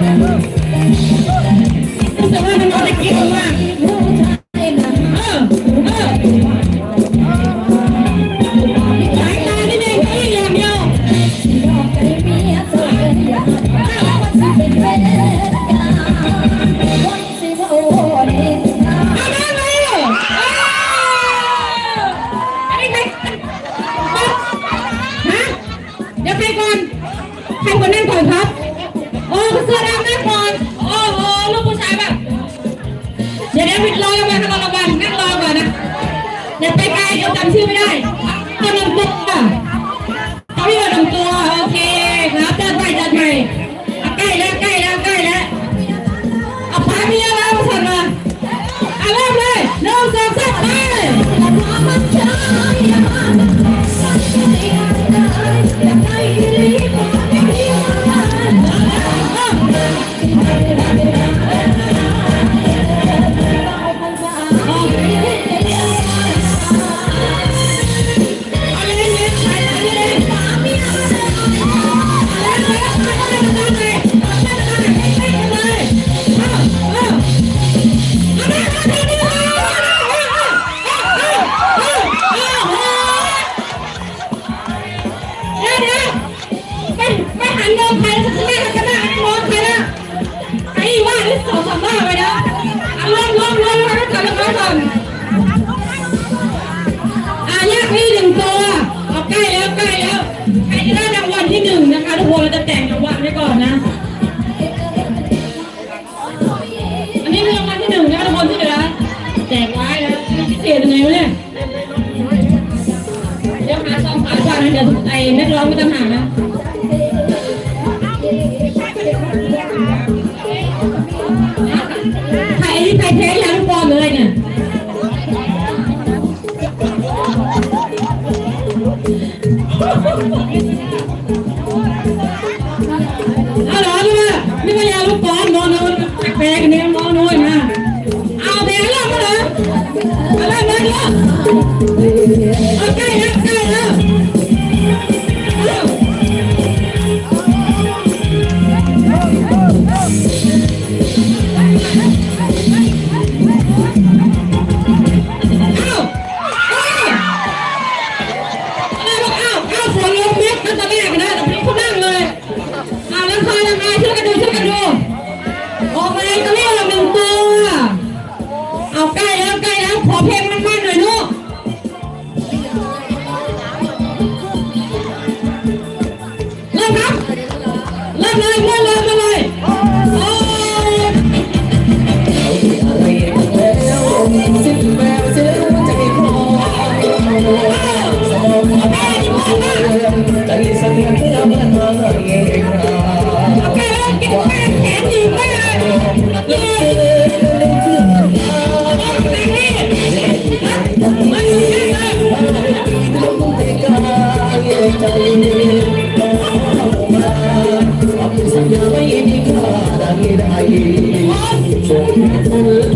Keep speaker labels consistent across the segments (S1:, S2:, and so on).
S1: แต่อาะเด็กใครก่อนใครก่นนั่งก่อนครับ โอ้เสื้อดำนั่งก่อนโอ้โหลูกผู้ชายแบบเดี๋ยวเดี๋ยวปิดรอยังไงก็รอระวังนั่งรอก่อนนะเดี๋ยวไปไกลเดี๋ยวจำชื่อไม่ได้เอาลำตัวเขาพี่ลำตัวโอเคครับเดินไปเดินไปใกล้แล้วใกล้แล้วใกล้แล้วเอาพาเมียแล้ ไปหันมองใครแล้วจะไม่หันกันหน้าหันมองใครนะไอ้ว่าที่สองสามบ้าไปนะเอาลงลงลงลงก่อนลงก่อนอะแยกพี่หนึ่งตัวเอาใกล้แล้วใกล้แล้วใครจะได้รางวัลที่หนึ่งนะคะทุกคนเราจะแจกรางวัลไว้ก่อนนะอันนี้คือรางวัลที่หนึ่งนะคะทุกคนที่เหลือแจกไว้นะพิเศษยังไงวะเนี่ยเดี๋ยวหาสองขาก่อนเดี๋ยวไอ้นักร้องไม่ต้องหานะ เอาล่างมาเดี๋ยวเอาใกล้แล้วใกล้แล้วเอเอาเอาเอาฝนลงมันจะ เริ่มเลยเริ่มเลยมาเลยโอ้ยโอเคแล้วเก็บแป้งแขนดีมากเลย Thank you.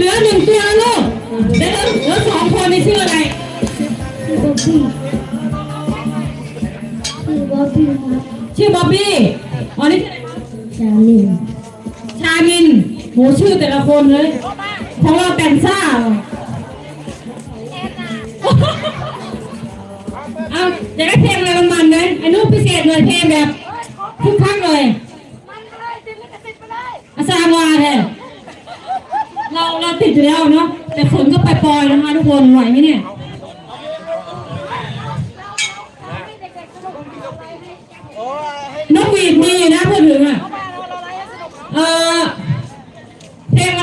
S1: เหลือหนึ่งตัวลูกเดี๋ยวเหลือสองคนในชื่ออะไร
S2: ชื่อบ๊อบบี้ครับ
S1: ชื่อบ๊อบบี้อ๋อนี่ชื่ออะไร
S2: ชาลิน
S1: ชามินโหชื่อแต่ละคนเลยของเราแต่งซ่าเหรอเอาเดี๋ยวได้เพลงอะไรมันๆเลยไอ้นุ่มพิเศษเลยเพลงแบบคึกคักเลยอาซาวาแท้เราเราติดอยู่แล้วเนาะแต่ฝนก็ไปปล่อยนะคะ ทุกคนไหวไหมเนี่ยนกหวีดมีนะพูดถึงอะ